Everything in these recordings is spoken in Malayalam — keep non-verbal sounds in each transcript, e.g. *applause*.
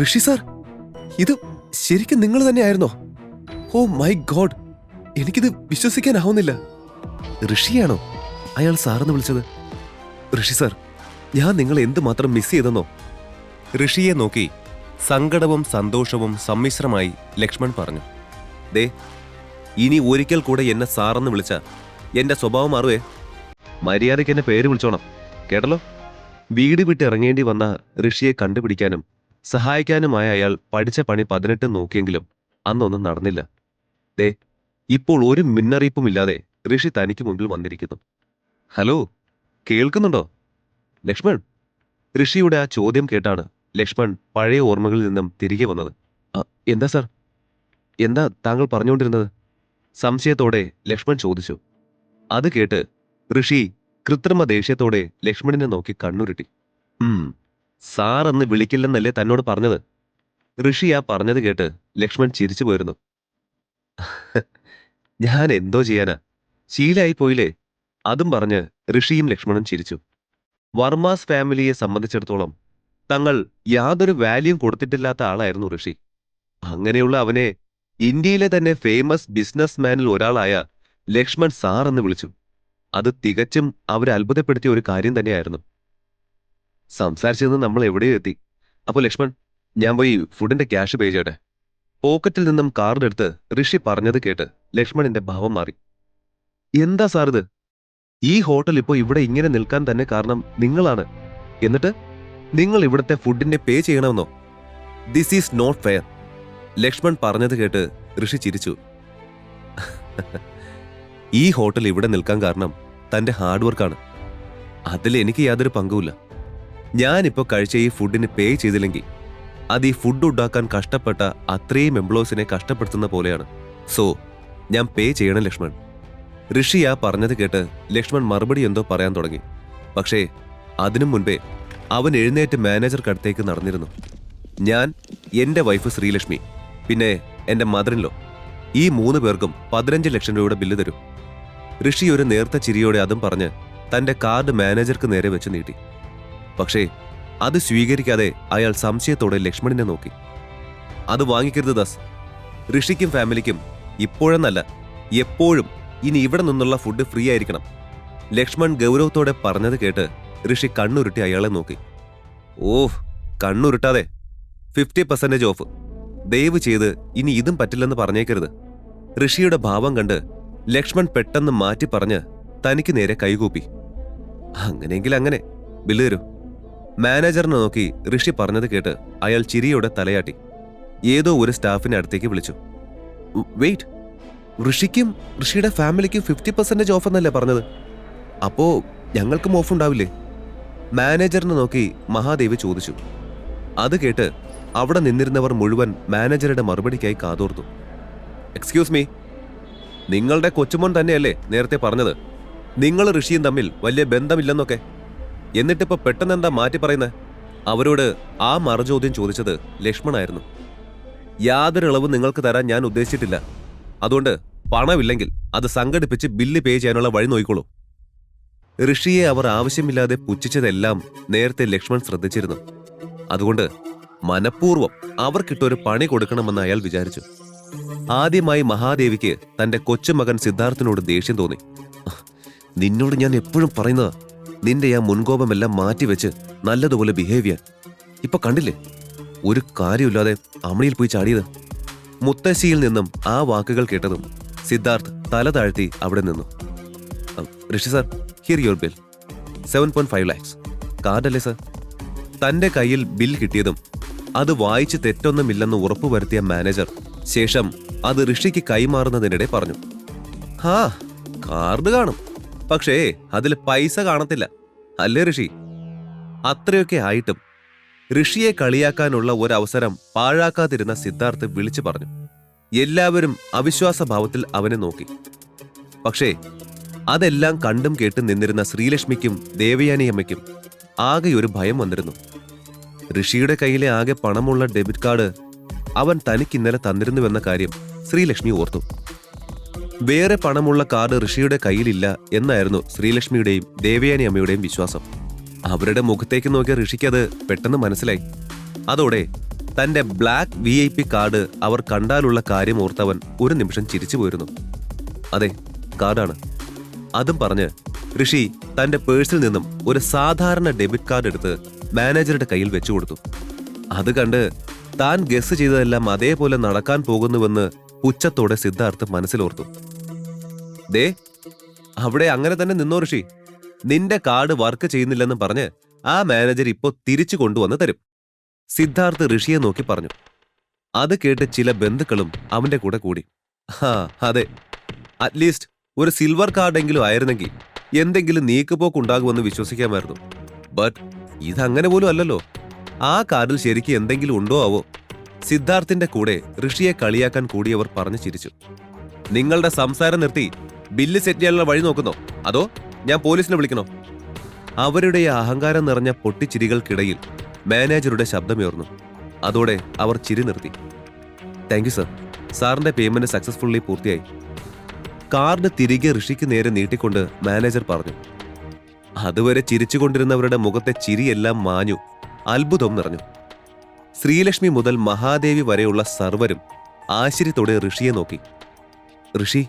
ഋഷി സാർ ഇത് ശരിക്കും നിങ്ങൾ തന്നെയായിരുന്നോ? ഓ മൈ ഗോഡ് എനിക്കിത് വിശ്വസിക്കാനാവുന്നില്ല. ഋഷിയാണോ അയാൾ സാറെന്ന് വിളിച്ചത്? ഋഷി സാർ ഞാൻ നിങ്ങളെ എന്തുമാത്രം മിസ് ചെയ്തെന്നോ? ഋഷിയെ നോക്കി സങ്കടവും സന്തോഷവും സമ്മിശ്രമായി ലക്ഷ്മൺ പറഞ്ഞു. ദേ ഇനി ഒരിക്കൽ കൂടെ എന്നെ സാറെന്ന് വിളിച്ച എന്റെ സ്വഭാവം മാറുവേ. മര്യാദയ്ക്ക് എന്നെ പേര് വിളിച്ചോണം. കേട്ടല്ലോ? വീട് വിട്ട് ഇറങ്ങേണ്ടി വന്ന ഋഷിയെ കണ്ടുപിടിക്കാനും സഹായിക്കാനുമായ അയാൾ പഠിച്ച പണി പതിനെട്ട് നോക്കിയെങ്കിലും അന്നൊന്നും നടന്നില്ല. ദേ ഇപ്പോൾ ഒരു മുന്നറിയിപ്പുമില്ലാതെ ഋഷി തനിക്ക് മുമ്പിൽ വന്നിരിക്കുന്നു. ഹലോ കേൾക്കുന്നുണ്ടോ? ലക്ഷ്മൺ? ഋഷിയുടെ ആ ചോദ്യം കേട്ടാണ് ലക്ഷ്മൺ പഴയ ഓർമ്മകളിൽ നിന്നും തിരികെ വന്നത്. എന്താ സാർ? എന്താ താങ്കൾ പറഞ്ഞുകൊണ്ടിരുന്നത്? സംശയത്തോടെ ലക്ഷ്മൺ ചോദിച്ചു. അത് കേട്ട് ഋഷി കൃത്രിമ ദേഷ്യത്തോടെ ലക്ഷ്മണിനെ നോക്കി കണ്ണുരുട്ടി. ഉം സാർ എന്ന് വിളിക്കില്ലെന്നല്ലേ തന്നോട് പറഞ്ഞത്? ഋഷി ആ പറഞ്ഞത് കേട്ട് ലക്ഷ്മൺ ചിരിച്ചു പോയിരുന്നു. ഞാൻ എന്തോ ചെയ്യാനാ? ശീലായി പോയില്ലേ? അതും പറഞ്ഞ് ഋഷിയും ലക്ഷ്മണും ചിരിച്ചു. വർമാസ് ഫാമിലിയെ സംബന്ധിച്ചിടത്തോളം തങ്ങൾ യാതൊരു വാല്യൂം കൊടുത്തിട്ടില്ലാത്ത ആളായിരുന്നു ഋഷി. അങ്ങനെയുള്ള അവനെ ഇന്ത്യയിലെ തന്നെ ഫേമസ് ബിസിനസ്മാനിൽ ഒരാളായ ലക്ഷ്മൺ സാർ എന്ന് വിളിച്ചു. അത് തികച്ചും അവരെ അത്ഭുതപ്പെടുത്തിയ ഒരു കാര്യം തന്നെയായിരുന്നു. സംസാരിച്ചത് നമ്മൾ എവിടെയോ എത്തി. അപ്പൊ ലക്ഷ്മൺ ഞാൻ പോയി ഫുഡിന്റെ ക്യാഷ് പേ ചെയ്യട്ടെ? പോക്കറ്റിൽ നിന്നും കാർഡ് എടുത്ത് ഋഷി പറഞ്ഞത് കേട്ട് ലക്ഷ്മണിന്റെ ഭാവം മാറി. എന്താ സാർ ഇത് ഈ ഹോട്ടൽ ഇപ്പോൾ ഇവിടെ ഇങ്ങനെ നിൽക്കാൻ തന്നെ കാരണം നിങ്ങളാണ്. എന്നിട്ട് നിങ്ങൾ ഇവിടുത്തെ ഫുഡിന്റെ pay ചെയ്യണമെന്നോ? This is not fair Lakshman പറഞ്ഞത് കേട്ട് ഋഷി ചിരിച്ചു. ഈ ഹോട്ടൽ ഇവിടെ നിൽക്കാൻ കാരണം തന്റെ ഹാർഡ് വർക്കാണ്. അതിൽ എനിക്ക് യാതൊരു പങ്കുമില്ല. ഞാനിപ്പോ കഴിച്ച ഈ ഫുഡിന് പേ ചെയ്തില്ലെങ്കിൽ അത് ഈ ഫുഡ് ഉണ്ടാക്കാൻ കഷ്ടപ്പെട്ട അത്രയും എംപ്ലോയീസിനെ കഷ്ടപ്പെടുത്തുന്ന പോലെയാണ്. സോ ഞാൻ പേ ചെയ്യണം ലക്ഷ്മൺ. ഋഷി ആ പറഞ്ഞത് കേട്ട് ലക്ഷ്മൺ മറുപടി എന്തോ പറയാൻ തുടങ്ങി. പക്ഷേ അതിനു മുൻപേ അവൻ എഴുന്നേറ്റ് മാനേജർക്കടുത്തേക്ക് നടന്നിരുന്നു. ഞാൻ എന്റെ വൈഫ് ശ്രീലക്ഷ്മി പിന്നെ എന്റെ മദറിൻലോ ഈ മൂന്ന് പേർക്കും പതിനഞ്ച് ലക്ഷം രൂപയുടെ ബില്ല് തരും. ഋഷി ഒരു നേർത്ത ചിരിയോടെ അതും പറഞ്ഞ് തന്റെ കാർഡ് മാനേജർക്ക് നേരെ വെച്ച് നീട്ടി. പക്ഷേ അത് സ്വീകരിക്കാതെ അയാൾ സംശയത്തോടെ ലക്ഷ്മണിനെ നോക്കി. അത് വാങ്ങിക്കരുത് ദാസ്. ഋഷിക്കും ഫാമിലിക്കും ഇപ്പോഴെന്നല്ല എപ്പോഴും ഇനി ഇവിടെ നിന്നുള്ള ഫുഡ് ഫ്രീ ആയിരിക്കണം. ലക്ഷ്മൺ ഗൗരവത്തോടെ പറഞ്ഞത് കേട്ട് ഋഷി കണ്ണുരുട്ടി അയാളെ നോക്കി. ഓഹ് കണ്ണുരുട്ടാതെ. Fifty percentage off. ദയവ് ചെയ്ത് ഇനി ഇതും പറ്റില്ലെന്ന് പറഞ്ഞേക്കരുത്. ഋഷിയുടെ ഭാവം കണ്ട് ലക്ഷ്മൺ പെട്ടെന്ന് മാറ്റി പറഞ്ഞ് തനിക്ക് നേരെ കൈകൂപ്പി. അങ്ങനെയെങ്കിൽ അങ്ങനെ. ബില്ല് തരൂ. മാനേജറിനെ നോക്കി ഋഷി പറഞ്ഞത് കേട്ട് അയാൾ ചിരിയോടെ തലയാട്ടി. ഏതോ ഒരു സ്റ്റാഫിനെ അടുത്തേക്ക് വിളിച്ചു. വെയിറ്റ്. ഋഷിക്കും ഋഷിയുടെ ഫാമിലിക്കും ഫിഫ്റ്റി പെർസെന്റേജ് ഓഫ് എന്നല്ലേ പറഞ്ഞത്? അപ്പോ ഞങ്ങൾക്കും ഓഫ് ഉണ്ടാവില്ലേ? മാനേജറിനെ നോക്കി മഹാദേവി ചോദിച്ചു. അത് കേട്ട് അവിടെ നിന്നിരുന്നവർ മുഴുവൻ മാനേജറുടെ മറുപടിക്കായി കാതോർത്തു. Excuse me. നിങ്ങളുടെ കൊച്ചുമോൻ തന്നെയല്ലേ നേരത്തെ പറഞ്ഞത്? നിങ്ങൾ ഋഷിയും തമ്മിൽ വലിയ ബന്ധമില്ലെന്നൊക്കെ. എന്നിട്ടിപ്പോ പെട്ടെന്ന് എന്താ മാറ്റി പറയുന്നത് അവരോട് ആ മറുചോദ്യം ചോദിച്ചത് ലക്ഷ്മണായിരുന്നു. യാതൊരു ഇളവും നിങ്ങൾക്ക് തരാൻ ഞാൻ ഉദ്ദേശിച്ചിട്ടില്ല. അതുകൊണ്ട് പണമില്ലെങ്കിൽ അത് സംഘടിപ്പിച്ച് ബില്ല് പേ ചെയ്യാനുള്ള വഴി നോക്കിക്കോളൂ. ഋഷിയെ അവർ ആവശ്യമില്ലാതെ പുച്ഛിച്ചതെല്ലാം നേരത്തെ ലക്ഷ്മൺ ശ്രദ്ധിച്ചിരുന്നു. അതുകൊണ്ട് മനഃപൂർവം അവർക്കിട്ടൊരു പണി കൊടുക്കണമെന്ന് അയാൾ വിചാരിച്ചു. ആദ്യമായി മഹാദേവിക്ക് തന്റെ കൊച്ചുമകൻ സിദ്ധാർത്ഥിനോട് ദേഷ്യം തോന്നി. നിന്നോട് ഞാൻ എപ്പോഴും പറയുന്നതാ നിന്റെ ആ മുൻകോപമെല്ലാം മാറ്റിവെച്ച് നല്ലതുപോലെ ബിഹേവ് ചെയ്യാൻ. ഇപ്പൊ കണ്ടില്ലേ? ഒരു കാര്യമില്ലാതെ അമണിയിൽ പോയി ചാടിയത്. മുത്തശ്ശിയിൽ നിന്നും ആ വാക്കുകൾ കേട്ടതും സിദ്ധാർത്ഥ് തല താഴ്ത്തി അവിടെ നിന്നു. Rishi sir here your bill seven point five lakhs കാർഡല്ലേ sir? തന്റെ കയ്യിൽ ബിൽ കിട്ടിയതും അത് വായിച്ച് തെറ്റൊന്നുമില്ലെന്ന് ഉറപ്പുവരുത്തിയ മാനേജർ ശേഷം അത് ഋഷിക്ക് കൈമാറുന്നതിനിടെ പറഞ്ഞു. ഹാ കാർഡ് കാണും. പക്ഷേ അതിൽ പൈസ കാണത്തില്ല. അല്ലേ ഋഷി? അത്രയൊക്കെ ആയിട്ടും ഋഷിയെ കളിയാക്കാനുള്ള ഒരവസരം പാഴാക്കാതിരുന്ന സിദ്ധാർത്ഥ് വിളിച്ചു പറഞ്ഞു. എല്ലാവരും അവിശ്വാസഭാവത്തിൽ അവനെ നോക്കി. പക്ഷേ അതെല്ലാം കണ്ടും കേട്ടും നിന്നിരുന്ന ശ്രീലക്ഷ്മിക്കും ദേവയാനിയമ്മയ്ക്കും ആകെ ഒരു ഭയം വന്നിരുന്നു. ഋഷിയുടെ കയ്യിലെ ആകെ പണമുള്ള ഡെബിറ്റ് കാർഡ് അവൻ തനിക്ക് ഇന്നലെ തന്നിരുന്നുവെന്ന കാര്യം ശ്രീലക്ഷ്മി ഓർത്തു. വേറെ പണമുള്ള കാർഡ് ഋഷിയുടെ കയ്യിലില്ല എന്നായിരുന്നു ശ്രീലക്ഷ്മിയുടെയും ദേവയാനി അമ്മയുടെയും വിശ്വാസം. അവരുടെ മുഖത്തേക്ക് നോക്കിയ ഋഷിക്ക് അത് പെട്ടെന്ന് മനസ്സിലായി. അതോടെ തന്റെ black V I P card അവർ കണ്ടാലുള്ള കാര്യം ഓർത്തവൻ ഒരു നിമിഷം ചിരിച്ചു പോയിരുന്നു. അതെ കാർഡാണ്. അതും പറഞ്ഞ് ഋഷി തന്റെ പേഴ്സിൽ നിന്നും ഒരു സാധാരണ ഡെബിറ്റ് കാർഡ് എടുത്ത് മാനേജറുടെ കയ്യിൽ വെച്ചു കൊടുത്തു. അത് കണ്ട് താൻ ഗസ് ചെയ്തതെല്ലാം അതേപോലെ നടക്കാൻ പോകുന്നുവെന്ന് പുച്ഛത്തോടെ സിദ്ധാർത്ഥ് മനസ്സിലോർത്തു. ദേ അവിടെ അങ്ങനെ തന്നെ നിന്നോ ഋഷി. നിന്റെ കാർഡ് വർക്ക് ചെയ്യുന്നില്ലെന്ന് പറഞ്ഞ് ആ മാനേജർ ഇപ്പോൾ തിരിച്ചു കൊണ്ടുവന്ന് തരും. സിദ്ധാർത്ഥ് ഋഷിയെ നോക്കി പറഞ്ഞു. അത് കേട്ട് ചില ബന്ധുക്കളും അവന്റെ കൂടെ കൂടി. ഹാ അതെ. അറ്റ്ലീസ്റ്റ് ഒരു സിൽവർ കാർഡെങ്കിലും ആയിരുന്നെങ്കിൽ എന്തെങ്കിലും നീക്കുപോക്കുണ്ടാകുമെന്ന് വിശ്വസിക്കാമായിരുന്നു. ബട്ട് ഇതങ്ങനെ പോലും അല്ലല്ലോ. ആ കാർഡിൽ ശരിക്കും എന്തെങ്കിലും ഉണ്ടോ ആവോ? സിദ്ധാർത്ഥിന്റെ കൂടെ ഋഷിയെ കളിയാക്കാൻ കൂടിയവർ പറഞ്ഞു ചിരിച്ചു. നിങ്ങളുടെ സംസാരം നിർത്തി ബില്ല് സെറ്റ് ചെയ്യാനുള്ള വഴി നോക്കുന്നോ? അതോ ഞാൻ പോലീസിനെ വിളിക്കണോ? അവരുടെ അഹങ്കാരം നിറഞ്ഞ പൊട്ടിച്ചിരികൾക്കിടയിൽ മാനേജറുടെ ശബ്ദമുയർന്നു അതോടെ അവർ ചിരി നിർത്തി. Thank you sir. സാറിന്റെ പേയ്മെന്റ് സക്സസ്ഫുള്ളി പൂർത്തിയായി. കാർഡ് തിരികെ ഋഷിക്ക് നേരെ നീട്ടിക്കൊണ്ട് മാനേജർ പറഞ്ഞു. അതുവരെ ചിരിച്ചുകൊണ്ടിരുന്നവരുടെ മുഖത്തെ ചിരിയെല്ലാം മാഞ്ഞു. അത്ഭുതം നിറഞ്ഞു. ശ്രീലക്ഷ്മി മുതൽ മഹാദേവി വരെയുള്ള സർവരും ആശ്ചര്യത്തോടെ ഋഷിയെ നോക്കി. ഋഷി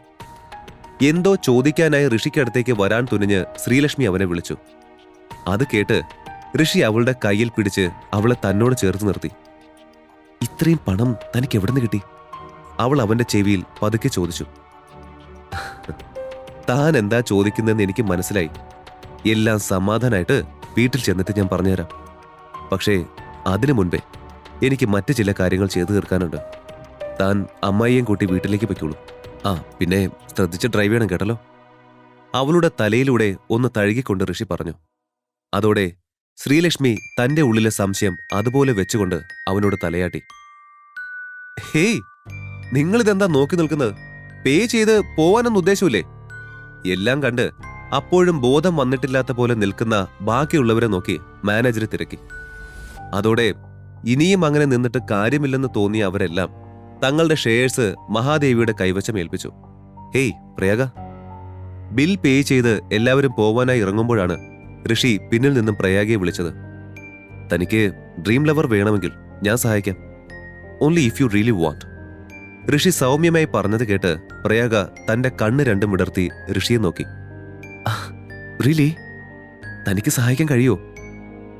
എന്തോ ചോദിക്കാനായി ഋഷിക്കടുത്തേക്ക് വരാൻ തുനിഞ്ഞ് ശ്രീലക്ഷ്മി അവനെ വിളിച്ചു. അത് കേട്ട് ഋഷി അവളുടെ കയ്യിൽ പിടിച്ച് അവളെ തന്നോട് ചേർത്ത് നിർത്തി. ഇത്രയും പണം തനിക്ക് എവിടുന്ന് കിട്ടി? അവൾ അവന്റെ ചെവിയിൽ പതുക്കെ ചോദിച്ചു. താൻ എന്താ ചോദിക്കുന്നതെന്ന് എനിക്ക് മനസ്സിലായി. എല്ലാം സമാധാനമായിട്ട് വീട്ടിൽ ചെന്നിട്ട് ഞാൻ പറഞ്ഞുതരാം. പക്ഷേ അതിനു മുൻപേ എനിക്ക് മറ്റു ചില കാര്യങ്ങൾ ചെയ്തു തീർക്കാനുണ്ട്. താൻ അമ്മായിയും കൂട്ടി വീട്ടിലേക്ക് പൊയ്ക്കോളൂ. ആ പിന്നെ ശ്രദ്ധിച്ച് ഡ്രൈവ് ചെയ്യണം കേട്ടല്ലോ. അവളുടെ തലയിലൂടെ ഒന്ന് തഴുകിക്കൊണ്ട് ഋഷി പറഞ്ഞു. അതോടെ ശ്രീലക്ഷ്മി തന്റെ ഉള്ളിലെ സംശയം അതുപോലെ വെച്ചുകൊണ്ട് അവനോട് തലയാട്ടി. ഹേയ് നിങ്ങളിതെന്താ നോക്കി നിൽക്കുന്നത്? പേ ചെയ്ത് പോവാനൊന്നും ഉദ്ദേശമില്ലേ എല്ലാം കണ്ട് അപ്പോഴും ബോധം വന്നിട്ടില്ലാത്ത പോലെ നിൽക്കുന്ന ബാക്കിയുള്ളവരെ നോക്കി മാനേജർ തിരക്കി. അതോടെ ഇനിയും അങ്ങനെ നിന്നിട്ട് കാര്യമില്ലെന്ന് തോന്നിയ അവരെല്ലാം തങ്ങളുടെ ഷെയർസ് മഹാദേവിയുടെ കൈവശം ഏൽപ്പിച്ചു. ഹേയ് പ്രയാഗ. ബിൽ പേ ചെയ്ത് എല്ലാവരും പോവാനായി ഇറങ്ങുമ്പോഴാണ് ഋഷി പിന്നിൽ നിന്നും പ്രയാഗയെ വിളിച്ചത്. തനിക്ക് ഡ്രീം ലവർ വേണമെങ്കിൽ ഞാൻ സഹായിക്കാം. Only if you really want Rishi സൗമ്യമായി പറഞ്ഞത് കേട്ട് പ്രയാഗ തന്റെ കണ്ണ് രണ്ടും വിടർത്തി ഋഷിയെ നോക്കി. റിയലി തനിക്ക് സഹായിക്കാൻ കഴിയോ?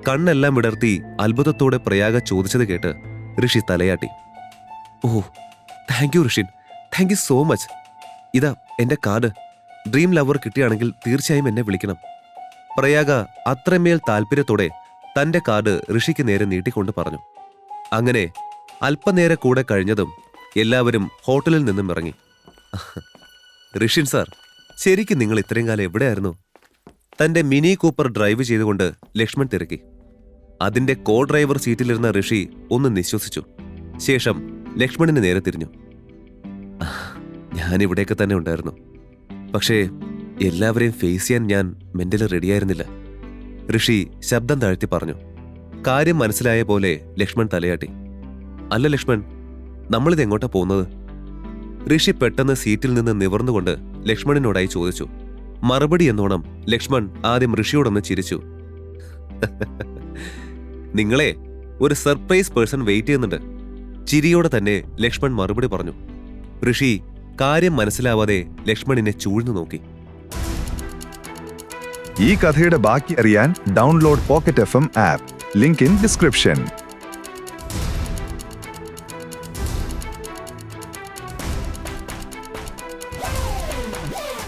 കണ്ണെല്ലാം വിടർത്തി അത്ഭുതത്തോടെ പ്രയാഗ ചോദിച്ചത് കേട്ട് ഋഷി തലയാട്ടി. ഓ താങ്ക് യു ഋഷിൻ. താങ്ക് യു സോ മച്ച് ഇതാ എന്റെ കാർഡ്. ഡ്രീം ലവർ കിട്ടിയാണെങ്കിൽ തീർച്ചയായും എന്നെ വിളിക്കണം. പ്രയാഗ അത്രമേൽ താല്പര്യത്തോടെ തന്റെ കാർഡ് ഋഷിക്ക് നേരെ നീട്ടിക്കൊണ്ട് പറഞ്ഞു. അങ്ങനെ അല്പനേരെ കൂടെ കഴിഞ്ഞതും എല്ലാവരും ഹോട്ടലിൽ നിന്നും ഇറങ്ങി. ഋഷിൻ സാർ ശരിക്കും നിങ്ങൾ ഇത്രയും കാലം എവിടെയായിരുന്നു? തന്റെ മിനി കൂപ്പർ ഡ്രൈവ് ചെയ്തുകൊണ്ട് ലക്ഷ്മൺ തിരക്കി. അതിന്റെ കോ ഡ്രൈവർ സീറ്റിലിരുന്ന ഋഷി ഒന്ന് നിശ്വസിച്ചു. ശേഷം ലക്ഷ്മണിന് നേരെ തിരിഞ്ഞു. ഞാൻ ഇവിടെയൊക്കെ തന്നെ ഉണ്ടായിരുന്നു. പക്ഷേ എല്ലാവരെയും ഫേസ് ചെയ്യാൻ ഞാൻ മെന്റലി റെഡിയായിരുന്നില്ല ഋഷി ശബ്ദം താഴ്ത്തി പറഞ്ഞു കാര്യം മനസ്സിലായ പോലെ ലക്ഷ്മൺ തലയാട്ടി. അല്ല ലക്ഷ്മൺ നമ്മളിത് എങ്ങോട്ടാ പോകുന്നത്? ഋഷി പെട്ടെന്ന് സീറ്റിൽ നിന്ന് നിവർന്നുകൊണ്ട് ലക്ഷ്മണനോടായി ചോദിച്ചു. മറുപടി എന്നോണം ലക്ഷ്മൺ ആദ്യം ഋഷിയോടൊന്ന് ചിരിച്ചു. *laughs* നിങ്ങളെ ഒരു സർപ്രൈസ് പേഴ്സൺ വെയിറ്റ് ചെയ്യുന്നുണ്ട്. ചിരിയോടെ തന്നെ ലക്ഷ്മൺ മറുപടി പറഞ്ഞു. ഋഷി കാര്യം മനസ്സിലാവാതെ ലക്ഷ്മണിനെ ചൂഴ്ന്നു നോക്കി. ഈ കഥയുടെ ബാക്കി അറിയാൻ download pocket F M app link in description